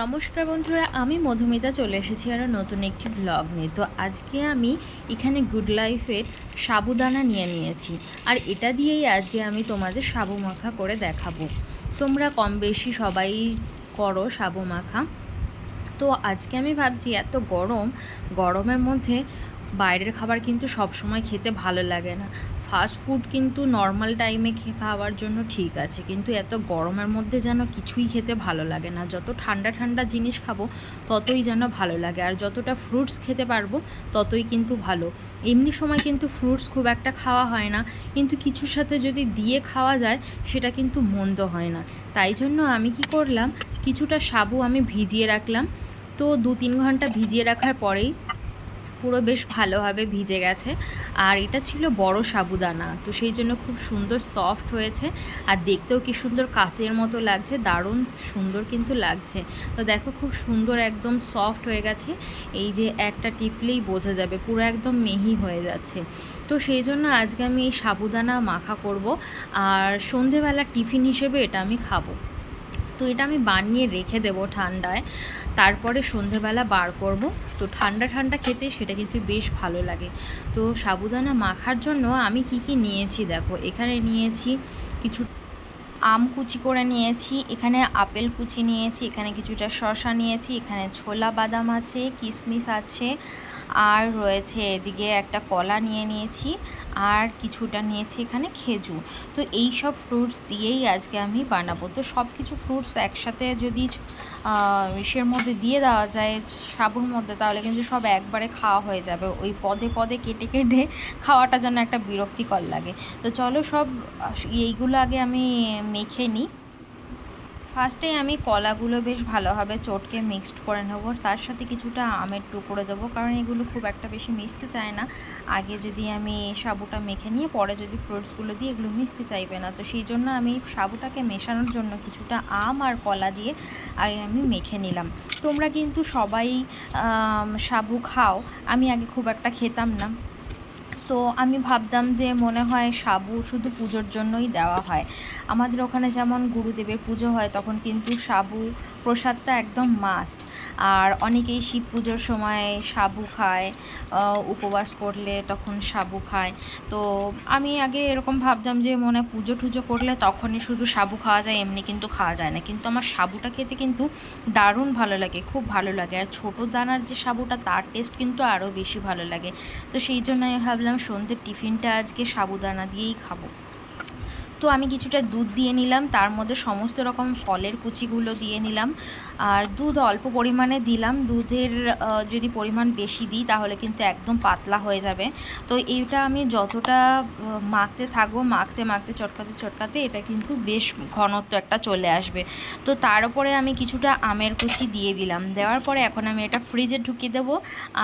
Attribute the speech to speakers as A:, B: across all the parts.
A: নমস্কার বন্ধুরা, আমি মধুমিতা চলে এসেছি আরও নতুন একটি ব্লগ নিয়ে। তো আজকে আমি এখানে গুড লাইফের সাবুদানা নিয়ে নিয়েছি। আর এটা দিয়েই আজকে আমি তোমাদের সাবু মাখা করে দেখাবো। তোমরা কম বেশি সবাই করো সাবু মাখা তো আজকে আমি ভাবছি, এত গরম, গরমের মধ্যে বাইরের খাবার কিন্তু সব সময় খেতে ভালো লাগে না। ফাস্ট ফুড কিন্তু নর্মাল টাইমে খাওয়ার জন্য ঠিক আছে। কিন্তু এত গরমের মধ্যে যেন কিছুই খেতে ভালো লাগে না। যত ঠান্ডা ঠান্ডা জিনিস খাব, ততই যেন ভালো লাগে। আর যতটা ফ্রুটস খেতে পারব, ততই কিন্তু ভালো। এমনি সময় কিন্তু ফ্রুটস খুব একটা খাওয়া হয় না। কিন্তু কিছুর সাথে যদি দিয়ে খাওয়া যায়, সেটা কিন্তু মন্দ হয় না। তাই জন্য আমি কি করলাম, কিছুটা সাবু আমি ভিজিয়ে রাখলাম। তো দু তিন ঘণ্টা ভিজিয়ে রাখার পরেই পুরো বেশ ভালোভাবে ভিজে গেছে। আর এটা ছিল বড় সাবুদানা, তো সেই জন্য খুব সুন্দর সফট হয়েছে। আর দেখতেও কি সুন্দর কাচের মতো লাগছে, দারুণ সুন্দর কিন্তু লাগছে। তো দেখো খুব সুন্দর একদম সফট হয়ে গেছে, এই যে একটা টিপলেই বোঝা যাবে, পুরো একদম মেহি হয়ে যাচ্ছে। তো সেই জন্য আজকে আমি এই সাবুদানা মাখা করব, আর সন্ধেবেলা টিফিন হিসেবে এটা আমি খাব। তো এটা আমি বানিয়ে রেখে দেব ঠান্ডায়। তারপরে সন্ধেবেলা বার করব। তো ঠান্ডা ঠান্ডা খেতে সেটা কিন্তু বেশ ভালো লাগে। তো সাবুদানা মাখার জন্য আমি কি কি নিয়েছি দেখো। এখানে নিয়েছি কিছু আম কুচি করে নিয়েছি, এখানে আপেল কুচি নিয়েছি, এখানে কিছুটা শশা নিয়েছি, এখানে ছোলা বাদাম আছে, কিশমিশ আছে, আর রয়েছে এদিকে একটা কলা নিয়ে নিয়েছি, আর কিছুটা নিয়েছি এখানে খেজুর। তো এই সব ফ্রুটস দিয়েই আজকে আমি বানাবো। তো সব কিছু ফ্রুটস একসাথে যদি ইসের মধ্যে দিয়ে দেওয়া যায়, সাবুর মধ্যে, তাহলে কিন্তু সব একবারে খাওয়া হয়ে যাবে। ওই পদে পদে কেটে কেটে খাওয়াটা যেন একটা বিরক্তিকর লাগে। তো চলো সব এইগুলো আগে আমি মেখে নিই। ফার্স্টে আমি কলাগুলো বেশ ভালোভাবে চটকে মিক্সড করে নেব। তার সাথে কিছুটা আমের টুকরো দেবো, কারণ এগুলো খুব একটা বেশি মিশতে চায় না। আগে যদি আমি সাবুটা মেখে নিয়ে, পরে যদি ফ্রুটসগুলো দিয়ে এগুলো মিশতে চাইবে না। তো সেই জন্য আমি সাবুটাকে মেশানোর জন্য কিছুটা আম আর কলা দিয়ে আগে আমি মেখে নিলাম। তোমরা কিন্তু সবাই সাবু খাও। আমি আগে খুব একটা খেতাম না। তো আমি ভাবতাম যে মনে হয় সাবু শুধু পুজোর জন্যই দেওয়া হয়। আমাদের ওখানে যেমন গুরুদেবের পুজো হয়, তখন কিন্তু সাবু প্রসাদটা একদম মাস্ট আর অনেকেই শিব পুজোর সময় সাবু খায় উপবাস করলে তখন সাবু খায়। তো আমি আগে এরকম ভাবতাম যে মনে হয় পুজো টুজো করলে তখনই শুধু সাবু খাওয়া যায়, এমনি কিন্তু খাওয়া যায় না। কিন্তু আমার সাবুটা খেতে কিন্তু দারুণ ভালো লাগে, খুব ভালো লাগে। আর ছোটো দানার যে সাবুটা, তার টেস্ট কিন্তু আরও বেশি ভালো লাগে। তো সেই জন্য আমি ভাবলাম সন্ধ্যের টিফিনটা আজকে সাবুদানা দিয়েই খাব। তো আমি কিছুটা দুধ দিয়ে নিলাম, তার মধ্যে সমস্ত রকম ফলের কুচিগুলো দিয়ে নিলাম। আর দুধ অল্প পরিমাণে দিলাম, দুধের যদি পরিমাণ বেশি দিই তাহলে কিন্তু একদম পাতলা হয়ে যাবে। তো এইটা আমি যতটা মাখতে থাকব, মাখতে মাখতে, চটকাতে চটকাতে এটা কিন্তু বেশ ঘনত্ব একটা চলে আসবে। তো তার উপরে আমি কিছুটা আমের কুচি দিয়ে দিলাম। দেওয়ার পরে এখন আমি এটা ফ্রিজে ঢুকিয়ে দেবো।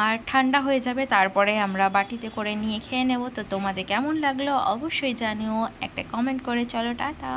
A: আর ঠান্ডা হয়ে যাবে, তারপরে আমরা বাটিতে করে নিয়ে খেয়ে নেব। তো তোমাদের কেমন লাগল অবশ্যই জানিও, একটা কমেন্ট করে চলো টাটা।